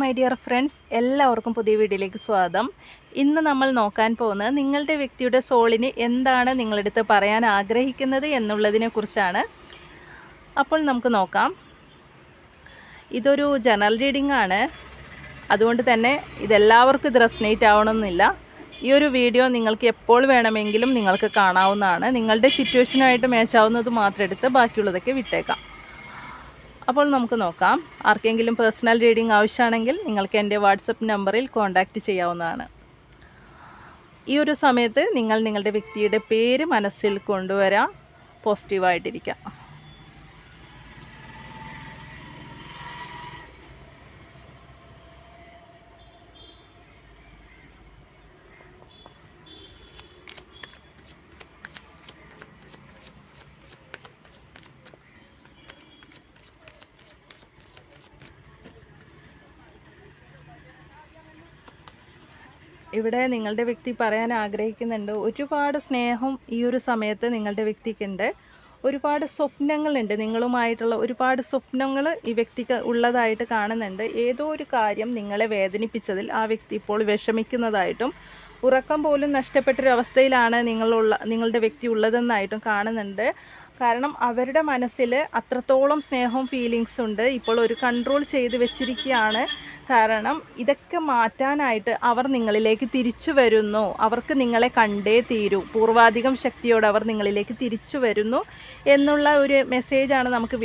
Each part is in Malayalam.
മൈ ഡിയർ ഫ്രണ്ട്സ് എല്ലാവർക്കും പുതിയ വീഡിയോയിലേക്ക് സ്വാഗതം. ഇന്ന് നമ്മൾ നോക്കാൻ പോകുന്നത് നിങ്ങളുടെ വ്യക്തിയുടെ സോളിന് എന്താണ് നിങ്ങളെടുത്ത് പറയാൻ ആഗ്രഹിക്കുന്നത് എന്നുള്ളതിനെ കുറിച്ചാണ്. അപ്പോൾ നമുക്ക് നോക്കാം. ഇതൊരു ജനറൽ റീഡിംഗ് ആണ്. അതുകൊണ്ട് തന്നെ ഇതെല്ലാവർക്കും ഇത് റെസനേറ്റ് ആവണമെന്നില്ല. ഈ ഒരു വീഡിയോ നിങ്ങൾക്ക് എപ്പോൾ വേണമെങ്കിലും നിങ്ങൾക്ക് കാണാവുന്നതാണ്. നിങ്ങളുടെ സിറ്റുവേഷനായിട്ട് മേച്ചാവുന്നത് മാത്രം എടുത്ത് ബാക്കിയുള്ളതൊക്കെ വിട്ടേക്കാം. അപ്പോൾ നമുക്ക് നോക്കാം. ആർക്കെങ്കിലും പേഴ്സണൽ റീഡിംഗ് ആവശ്യമാണെങ്കിൽ നിങ്ങൾക്ക് എന്റെ വാട്സപ്പ് നമ്പറിൽ കോൺടാക്റ്റ് ചെയ്യാവുന്നതാണ്. ഈ ഒരു സമയത്ത് നിങ്ങൾ നിങ്ങളുടെ വ്യക്തിയുടെ പേര് മനസ്സിൽ കൊണ്ടുവരാം പോസിറ്റീവായിട്ടിരിക്കാം ഇവിടെ നിങ്ങളുടെ വ്യക്തി പറയാൻ ആഗ്രഹിക്കുന്നുണ്ട്. ഒരുപാട് സ്നേഹം ഈ ഒരു സമയത്ത് നിങ്ങളുടെ വ്യക്തിക്കുണ്ട്. ഒരുപാട് സ്വപ്നങ്ങളുണ്ട്. നിങ്ങളുമായിട്ടുള്ള ഒരുപാട് സ്വപ്നങ്ങൾ ഈ വ്യക്തിക്ക് ഉള്ളതായിട്ട് കാണുന്നുണ്ട്. ഏതോ ഒരു കാര്യം നിങ്ങളെ വേദനിപ്പിച്ചതിൽ ആ വ്യക്തി ഇപ്പോൾ വിഷമിക്കുന്നതായിട്ടും ഉറക്കം പോലും നഷ്ടപ്പെട്ടൊരവസ്ഥയിലാണ് നിങ്ങളുള്ള നിങ്ങളുടെ വ്യക്തി ഉള്ളതെന്നായിട്ടും കാണുന്നുണ്ട്. കാരണം അവരുടെ മനസ്സിൽ അത്രത്തോളം സ്നേഹവും ഫീലിങ്സ് ഉണ്ട്. ഇപ്പോൾ ഒരു കൺട്രോൾ ചെയ്ത് വെച്ചിരിക്കുകയാണ്. കാരണം ഇതൊക്കെ മാറ്റാനായിട്ട് അവർ നിങ്ങളിലേക്ക് തിരിച്ചു വരുന്നു. അവർക്ക് നിങ്ങളെ കണ്ടേ തീരൂ. പൂർവാധികം ശക്തിയോടെ അവർ നിങ്ങളിലേക്ക് തിരിച്ചു വരുന്നു എന്നുള്ള ഒരു മെസ്സേജാണ് നമുക്ക്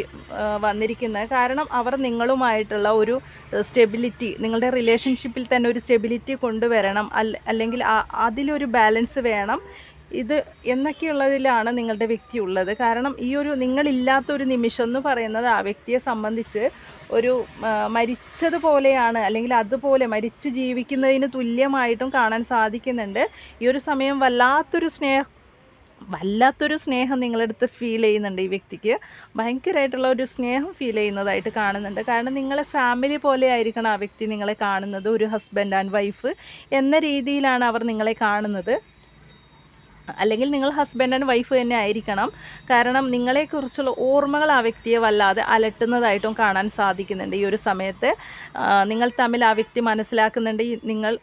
വന്നിരിക്കുന്നത്. കാരണം അവർ നിങ്ങളുമായിട്ടുള്ള ഒരു സ്റ്റെബിലിറ്റി നിങ്ങളുടെ റിലേഷൻഷിപ്പിൽ തന്നെ ഒരു സ്റ്റെബിലിറ്റി കൊണ്ടുവരണം. അല്ലെങ്കിൽ അതിലൊരു ബാലൻസ് വേണം. ഇത് എന്നൊക്കെയുള്ളതിലാണ് നിങ്ങളുടെ വ്യക്തി ഉള്ളത് കാരണം ഈ ഒരു നിങ്ങളില്ലാത്തൊരു നിമിഷം എന്ന് പറയുന്നത് ആ വ്യക്തിയെ സംബന്ധിച്ച് ഒരു മരിച്ചതുപോലെയാണ് അല്ലെങ്കിൽ അതുപോലെ മരിച്ച് ജീവിക്കുന്നതിന് തുല്യമായിട്ടും കാണാൻ സാധിക്കുന്നുണ്ട്. ഈ ഒരു സമയം വല്ലാത്തൊരു സ്നേഹം വല്ലാത്തൊരു സ്നേഹം നിങ്ങളടുത്ത് ഫീൽ ചെയ്യുന്നുണ്ട് ഈ വ്യക്തിക്ക്. ഭയങ്കരമായിട്ടുള്ള ഒരു സ്നേഹം ഫീൽ ചെയ്യുന്നതായിട്ട് കാണുന്നുണ്ട്. കാരണം നിങ്ങളെ ഫാമിലി പോലെ ആയിരിക്കണം ആ വ്യക്തി നിങ്ങളെ കാണുന്നത്. ഒരു ഹസ്ബൻഡ് ആൻഡ് വൈഫ് എന്ന രീതിയിലാണ് അവർ നിങ്ങളെ കാണുന്നത്. അല്ലെങ്കിൽ നിങ്ങൾ ഹസ്ബൻഡ് ആൻഡ് വൈഫ് തന്നെ ആയിരിക്കണം. കാരണം നിങ്ങളെക്കുറിച്ചുള്ള ഓർമ്മകൾ ആ വ്യക്തിയെ വല്ലാതെ അലട്ടുന്നതായിട്ടും കാണാൻ സാധിക്കുന്നുണ്ട് ഈ ഒരു സമയത്ത്. നിങ്ങൾ തമ്മിൽ ആ വ്യക്തി മനസ്സിലാക്കുന്നുണ്ട്. നിങ്ങൾ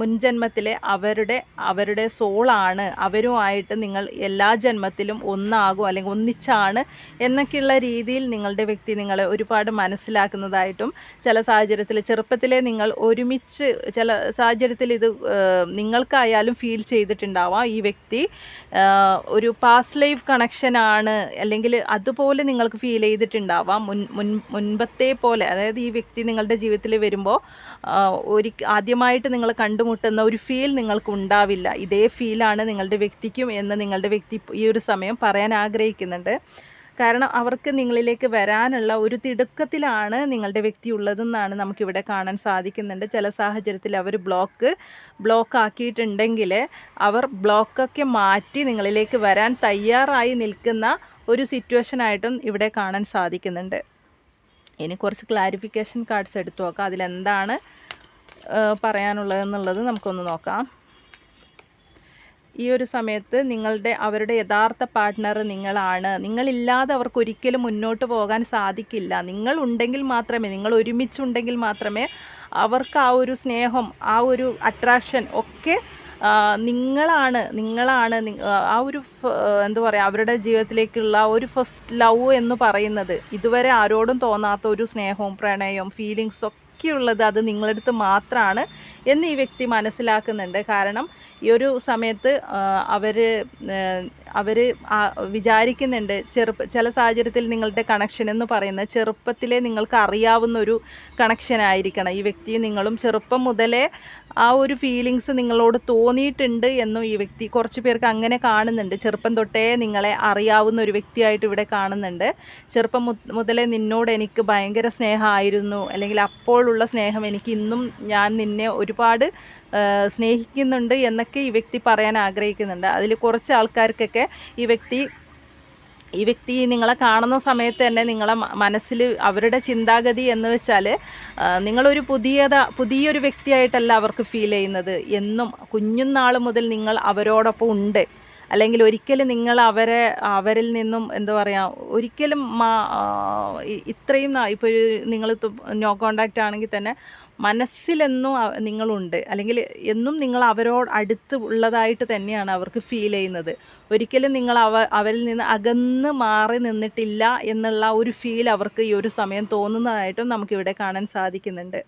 മുൻജന്മത്തിലെ അവരുടെ അവരുടെ സോളാണ് അവരുമായിട്ട് നിങ്ങൾ എല്ലാ ജന്മത്തിലും ഒന്നാകും അല്ലെങ്കിൽ ഒന്നിച്ചാണ് എന്നൊക്കെയുള്ള രീതിയിൽ നിങ്ങളുടെ വ്യക്തി നിങ്ങളെ ഒരുപാട് മനസ്സിലാക്കുന്നതായിട്ടും ചില സാഹചര്യത്തിൽ ചെറുപ്പത്തിലെ നിങ്ങൾ ഒരുമിച്ച് ചില സാഹചര്യത്തിൽ ഇത് നിങ്ങൾക്കായാലും ഫീൽ ചെയ്തിട്ടുണ്ടാവാം ഈ വ്യക്തി. ഒരു പാസ്റ്റ് ലൈഫ് കണക്ഷനാണ് അല്ലെങ്കിൽ അതുപോലെ നിങ്ങൾക്ക് ഫീൽ ചെയ്തിട്ടുണ്ടാവാം. മുൻ മുൻ മുൻപത്തെ പോലെ. അതായത് ഈ വ്യക്തി നിങ്ങളുടെ ജീവിതത്തിൽ വരുമ്പോൾ ഒരു ആദ്യമായിട്ട് നിങ്ങൾ കണ്ടുമുട്ടുന്ന ഒരു ഫീൽ നിങ്ങൾക്ക് ഉണ്ടാവില്ല. ഇതേ ഫീലാണ് നിങ്ങളുടെ വ്യക്തിക്കും എന്ന് നിങ്ങളുടെ വ്യക്തി ഈ ഒരു സമയം പറയാൻ ആഗ്രഹിക്കുന്നുണ്ട്. കാരണം അവർക്ക് നിങ്ങളിലേക്ക് വരാനുള്ള ഒരു തിടുക്കത്തിലാണ് നിങ്ങളുടെ വ്യക്തി ഉള്ളതെന്നാണ് നമുക്കിവിടെ കാണാൻ സാധിക്കുന്നുണ്ട്. ചില സാഹചര്യത്തിൽ അവർ ബ്ലോക്ക് ബ്ലോക്ക് ആക്കിയിട്ടുണ്ടെങ്കിൽ അവർ ബ്ലോക്കൊക്കെ മാറ്റി നിങ്ങളിലേക്ക് വരാൻ തയ്യാറായി നിൽക്കുന്ന ഒരു സിറ്റുവേഷനായിട്ടും ഇവിടെ കാണാൻ സാധിക്കുന്നുണ്ട്. ഇനി കുറച്ച് ക്ലാരിഫിക്കേഷൻ കാർഡ്സ് എടുത്തു നോക്കാം. അതിലെന്താണ് പറയാനുള്ളതെന്നുള്ളത് നമുക്കൊന്ന് നോക്കാം. ഈ ഒരു സമയത്ത് നിങ്ങളുടെ അവരുടെ യഥാർത്ഥ പാർട്ട്ണർ നിങ്ങളാണ്. നിങ്ങളില്ലാതെ അവർക്ക് ഒരിക്കലും മുന്നോട്ട് പോകാൻ സാധിക്കില്ല. നിങ്ങൾ ഉണ്ടെങ്കിൽ മാത്രമേ നിങ്ങൾ ഒരുമിച്ചുണ്ടെങ്കിൽ മാത്രമേ അവർക്ക് ആ ഒരു സ്നേഹം ആ ഒരു അട്രാക്ഷൻ ഒക്കെ നിങ്ങളാണ് നിങ്ങളാണ് ആ ഒരു എന്താ പറയുക അവരുടെ ജീവിതത്തിലേക്കുള്ള ഒരു ഫസ്റ്റ് ലവ് എന്ന് പറയുന്നത്. ഇതുവരെ ആരോടും തോന്നാത്ത ഒരു സ്നേഹവും പ്രണയവും ഫീലിങ്സും ഒക്കെ ഉള്ളത് അത് നിങ്ങളടുത്ത് മാത്രമാണ് എന്ന് ഈ വ്യക്തി മനസ്സിലാക്കുന്നുണ്ട്. കാരണം ഈ ഒരു സമയത്ത് അവർ അവർ വിചാരിക്കുന്നുണ്ട് ചെറുപ്പ ചില സാഹചര്യത്തിൽ നിങ്ങളുടെ കണക്ഷൻ എന്ന് പറയുന്നത് ചെറുപ്പത്തിലെ നിങ്ങൾക്ക് അറിയാവുന്ന ഒരു കണക്ഷൻ ആയിരിക്കണം. ഈ വ്യക്തി നിങ്ങളും ചെറുപ്പം മുതലേ ആ ഒരു ഫീലിങ്സ് നിങ്ങളോട് തോന്നിയിട്ടുണ്ട് എന്നും ഈ വ്യക്തി കുറച്ച് പേർക്ക് അങ്ങനെ കാണുന്നുണ്ട്. ചെറുപ്പം തൊട്ടേ നിങ്ങളെ അറിയാവുന്ന ഒരു വ്യക്തിയായിട്ട് ഇവിടെ കാണുന്നുണ്ട്. ചെറുപ്പം മുതലേ നിന്നോട് എനിക്ക് ഭയങ്കര സ്നേഹമായിരുന്നു. അല്ലെങ്കിൽ അപ്പോഴുള്ള സ്നേഹം എനിക്ക് ഇന്നും ഞാൻ നിന്നെ ഒരുപാട് സ്നേഹിക്കുന്നുണ്ട് എന്നൊക്കെ ഈ വ്യക്തി പറയാൻ ആഗ്രഹിക്കുന്നുണ്ട്. അതിൽ കുറച്ച് ആൾക്കാർക്കൊക്കെ ഈ വ്യക്തി ഈ വ്യക്തി നിങ്ങളെ കാണുന്ന സമയത്ത് തന്നെ നിങ്ങളെ മനസ്സിൽ അവരുടെ ചിന്താഗതി എന്ന് വെച്ചാൽ നിങ്ങളൊരു പുതിയത പുതിയൊരു വ്യക്തിയായിട്ടല്ല അവർക്ക് ഫീൽ ചെയ്യുന്നത്. എന്നും കുഞ്ഞുനാൾ മുതൽ നിങ്ങൾ അവരോടൊപ്പം ഉണ്ട്. അല്ലെങ്കിൽ ഒരിക്കലും നിങ്ങൾ അവരെ അവരിൽ നിന്നും എന്താ പറയുക ഒരിക്കലും ഇത്രയും ഇപ്പോൾ നിങ്ങൾ നോ കോണ്ടാക്റ്റ് ആണെങ്കിൽ തന്നെ മനസ്സിലെന്നും നിങ്ങളുണ്ട്. അല്ലെങ്കിൽ എന്നും നിങ്ങൾ അവരോട് അടുത്ത് ഉള്ളതായിട്ട് തന്നെയാണ് അവർക്ക് ഫീൽ ചെയ്യുന്നത്. ഒരിക്കലും നിങ്ങൾ അവ അവരിൽ നിന്ന് അകന്ന് മാറി നിന്നിട്ടില്ല എന്നുള്ള ഒരു ഫീൽ അവർക്ക് ഈ ഒരു സമയം തോന്നുന്നതായിട്ടും നമുക്കിവിടെ കാണാൻ സാധിക്കുന്നുണ്ട്.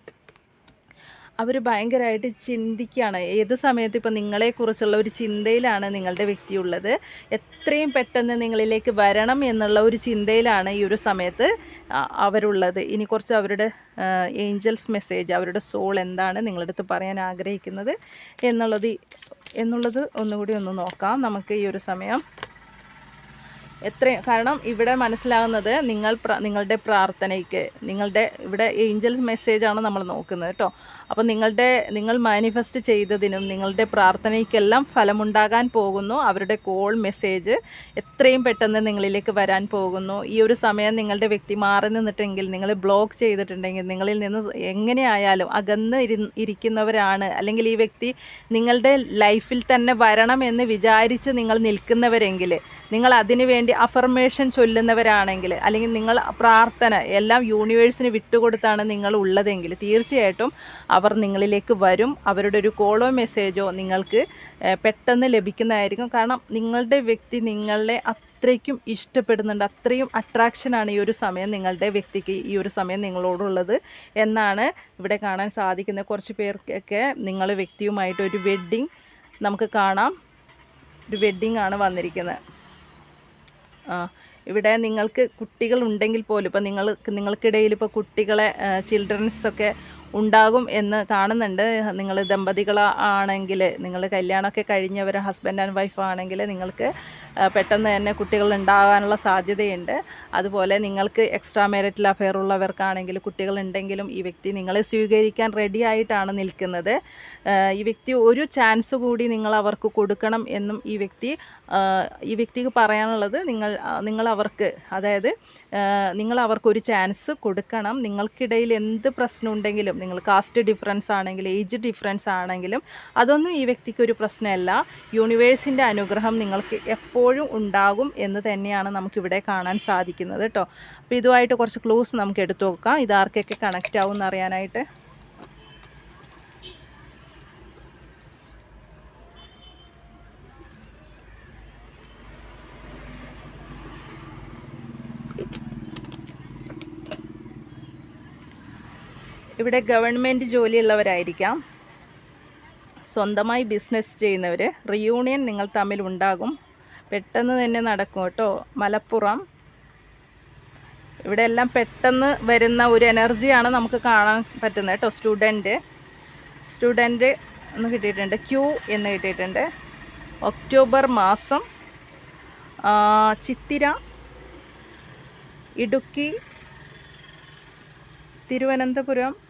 അവർ ഭയങ്കരമായിട്ട് ചിന്തിക്കുകയാണ് ഏത് സമയത്ത് ഇപ്പം നിങ്ങളെക്കുറിച്ചുള്ള ഒരു ചിന്തയിലാണ് നിങ്ങളുടെ വ്യക്തി ഉള്ളത് എത്രയും പെട്ടെന്ന് നിങ്ങളിലേക്ക് വരണം എന്നുള്ള ഒരു ചിന്തയിലാണ് ഈ ഒരു സമയത്ത് അവരുള്ളത്. ഇനി കുറച്ച് അവരുടെ ഏഞ്ചൽസ് മെസ്സേജ് അവരുടെ സോൾ എന്താണ് നിങ്ങളുടെ അടുത്ത് പറയാൻ ആഗ്രഹിക്കുന്നത് എന്നുള്ളത് എന്നുള്ളത് ഒന്നുകൂടി ഒന്ന് നോക്കാം. നമുക്ക് ഈ ഒരു സമയം എത്രയും കാരണം ഇവിടെ മനസ്സിലാകുന്നത് നിങ്ങൾ നിങ്ങളുടെ പ്രാർത്ഥനയ്ക്ക് നിങ്ങളുടെ ഇവിടെ ഏഞ്ചൽസ് മെസ്സേജാണ് നമ്മൾ നോക്കുന്നത് കേട്ടോ അപ്പോൾ നിങ്ങളുടെ നിങ്ങൾ മാനിഫെസ്റ്റ് ചെയ്തതിനും നിങ്ങളുടെ പ്രാർത്ഥനയ്ക്കെല്ലാം ഫലമുണ്ടാകാൻ പോകുന്നു. അവരുടെ കോൾ മെസ്സേജ് എത്രയും പെട്ടെന്ന് നിങ്ങളിലേക്ക് വരാൻ പോകുന്നു. ഈ ഒരു സമയം നിങ്ങളുടെ വ്യക്തി മാറി നിന്നിട്ടെങ്കിൽ നിങ്ങൾ ബ്ലോക്ക് ചെയ്തിട്ടുണ്ടെങ്കിൽ നിങ്ങളിൽ നിന്ന് എങ്ങനെയായാലും അകന്ന് ഇരി ഇരിക്കുന്നവരാണ്. അല്ലെങ്കിൽ ഈ വ്യക്തി നിങ്ങളുടെ ലൈഫിൽ തന്നെ വരണം എന്ന് വിചാരിച്ച് നിങ്ങൾ നിൽക്കുന്നവരെങ്കിൽ നിങ്ങൾ അതിനു അഫർമേഷൻ ചൊല്ലുന്നവരാണെങ്കിൽ അല്ലെങ്കിൽ നിങ്ങൾ പ്രാർത്ഥന എല്ലാം യൂണിവേഴ്സിന് വിട്ടുകൊടുത്താണ് നിങ്ങൾ ഉള്ളതെങ്കിൽ തീർച്ചയായിട്ടും അവർ നിങ്ങളിലേക്ക് വരും. അവരുടെ ഒരു കോളോ മെസ്സേജോ നിങ്ങൾക്ക് പെട്ടെന്ന് ലഭിക്കുന്നതായിരിക്കും. കാരണം നിങ്ങളുടെ വ്യക്തി നിങ്ങളെ അത്രയ്ക്കും ഇഷ്ടപ്പെടുന്നുണ്ട്. അത്രയും അട്രാക്ഷനാണ് ഈ ഒരു സമയം നിങ്ങളുടെ വ്യക്തിക്ക് ഈ ഒരു സമയം നിങ്ങളോടുള്ളത് എന്നാണ് ഇവിടെ കാണാൻ സാധിക്കുന്നത്. കുറച്ച് പേർക്കൊക്കെ നിങ്ങൾ വ്യക്തിയുമായിട്ട് ഒരു വെഡ്ഡിങ് നമുക്ക് കാണാം. ഒരു വെഡ്ഡിങ് ആണ് വന്നിരിക്കുന്നത്. ഇവിടെ നിങ്ങൾക്ക് കുട്ടികൾ ഉണ്ടെങ്കിൽ പോലും ഇപ്പോൾ നിങ്ങൾ നിങ്ങൾക്കിടയിൽ ഇപ്പോൾ കുട്ടികളെ ചിൽഡ്രൻസ് ഒക്കെ ഉണ്ടാകും എന്ന് കാണുന്നുണ്ട്. നിങ്ങൾ ദമ്പതികൾ ആണെങ്കിൽ നിങ്ങൾ കല്യാണമൊക്കെ കഴിഞ്ഞവർ ഹസ്ബൻഡ് ആൻഡ് വൈഫ് ആണെങ്കിൽ നിങ്ങൾക്ക് പെട്ടെന്ന് തന്നെ കുട്ടികൾ ഉണ്ടാകാനുള്ള സാധ്യതയുണ്ട്. അതുപോലെ നിങ്ങൾക്ക് എക്സ്ട്രാ മാരിറ്റൽ അഫെയർ ഉള്ളവർക്കാണെങ്കിൽ കുട്ടികൾ ഉണ്ടെങ്കിലും ഈ വ്യക്തി നിങ്ങളെ സ്വീകരിക്കാൻ റെഡി ആയിട്ടാണ് നിൽക്കുന്നത്. ഈ വ്യക്തി ഒരു ചാൻസ് കൂടി നിങ്ങൾ അവർക്ക് കൊടുക്കണം എന്നും ഈ വ്യക്തി ഈ വ്യക്തിക്ക് പറയാനുള്ളത് നിങ്ങൾ നിങ്ങൾ അവർക്ക് അതായത് നിങ്ങൾ അവർക്കൊരു ചാൻസ് കൊടുക്കണം. നിങ്ങൾക്കിടയിൽ എന്ത് പ്രശ്നം ഉണ്ടെങ്കിലും നിങ്ങൾ കാസ്റ്റ് ഡിഫറൻസ് ആണെങ്കിലും ഏജ് ഡിഫറൻസ് ആണെങ്കിലും അതൊന്നും ഈ വ്യക്തിക്കൊരു പ്രശ്നമല്ല. യൂണിവേഴ്സിന്റെ അനുഗ്രഹം നിങ്ങൾക്ക് എപ്പോഴും ഉണ്ടാകും എന്ന് തന്നെയാണ് നമുക്കിവിടെ കാണാൻ സാധിക്കുന്നത് കേട്ടോ അപ്പോൾ ഇതുമായിട്ട് കുറച്ച് ക്ലൂസ് നമുക്ക് എടുത്തു നോക്കാം. ഇതാർക്കൊക്കെ കണക്റ്റ് ആവും എന്ന് ഇവിടെ ഗവൺമെന്റ് ജോലിയുള്ളവരായിരിക്കാം. സ്വന്തമായി ബിസിനസ് ചെയ്യുന്നവർ റിയൂണിയൻ നിങ്ങൾ തമ്മിൽ ഉണ്ടാകും. പെട്ടെന്ന് തന്നെ നടക്കും കേട്ടോ. മലപ്പുറം. ഇവിടെ എല്ലാം പെട്ടെന്ന് വരുന്ന ഒരു എനർജിയാണ് നമുക്ക് കാണാൻ പറ്റുന്നത് കേട്ടോ. സ്റ്റുഡന്റ് സ്റ്റുഡന്റ് എന്ന് കിട്ടിയിട്ടുണ്ട്. ക്യൂ എന്ന് കിട്ടിയിട്ടുണ്ട്. ഒക്ടോബർ മാസം. Chithira. Idukki. Thiruvananthapuram.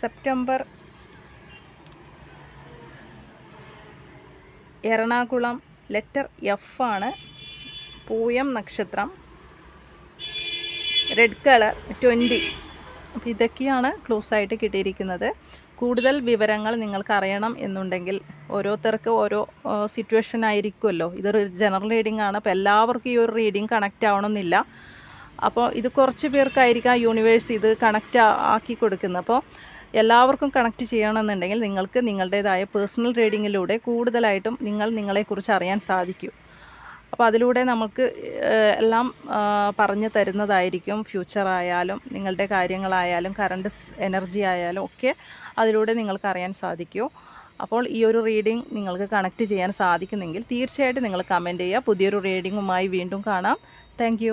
September Ernakulam letter F ആണ്. പൂയം നക്ഷത്രം റെഡ് കളർ ട്വന്റി അപ്പോൾ ഇതൊക്കെയാണ് ക്ലോസ് ആയിട്ട് കിട്ടിയിരിക്കുന്നത്. കൂടുതൽ വിവരങ്ങൾ നിങ്ങൾക്ക് അറിയണം എന്നുണ്ടെങ്കിൽ ഓരോരുത്തർക്ക് ഓരോ സിറ്റുവേഷൻ ആയിരിക്കുമല്ലോ. ഇതൊരു ജനറൽ റീഡിംഗ് ആണ്. അപ്പോൾ എല്ലാവർക്കും ഈ ഒരു റീഡിംഗ് കണക്റ്റ് ആവണമെന്നില്ല. അപ്പോൾ ഇത് കുറച്ച് പേർക്കായിരിക്കാം യൂണിവേഴ്സ് ഇത് കണക്റ്റ് ആക്കി കൊടുക്കുന്നത്. അപ്പോൾ എല്ലാവർക്കും കണക്ട് ചെയ്യണമെന്നുണ്ടെങ്കിൽ നിങ്ങൾക്ക് നിങ്ങളുടേതായ പേഴ്സണൽ റീഡിങ്ങിലൂടെ കൂടുതലായിട്ടും നിങ്ങൾ നിങ്ങളെക്കുറിച്ച് അറിയാൻ സാധിക്കും. അപ്പോൾ അതിലൂടെ നമുക്ക് എല്ലാം പറഞ്ഞു തരുന്നതായിരിക്കും. ഫ്യൂച്ചർ ആയാലും നിങ്ങളുടെ കാര്യങ്ങളായാലും കറണ്ട് എനർജി ആയാലും ഒക്കെ അതിലൂടെ നിങ്ങൾക്ക് അറിയാൻ സാധിക്കും. അപ്പോൾ ഈ ഒരു റീഡിംഗ് നിങ്ങൾക്ക് കണക്ട് ചെയ്യാൻ സാധിക്കുന്നെങ്കിൽ തീർച്ചയായിട്ടും നിങ്ങൾ കമന്റ് ചെയ്യുക. പുതിയൊരു റീഡിങ്ങുമായി വീണ്ടും കാണാം. താങ്ക്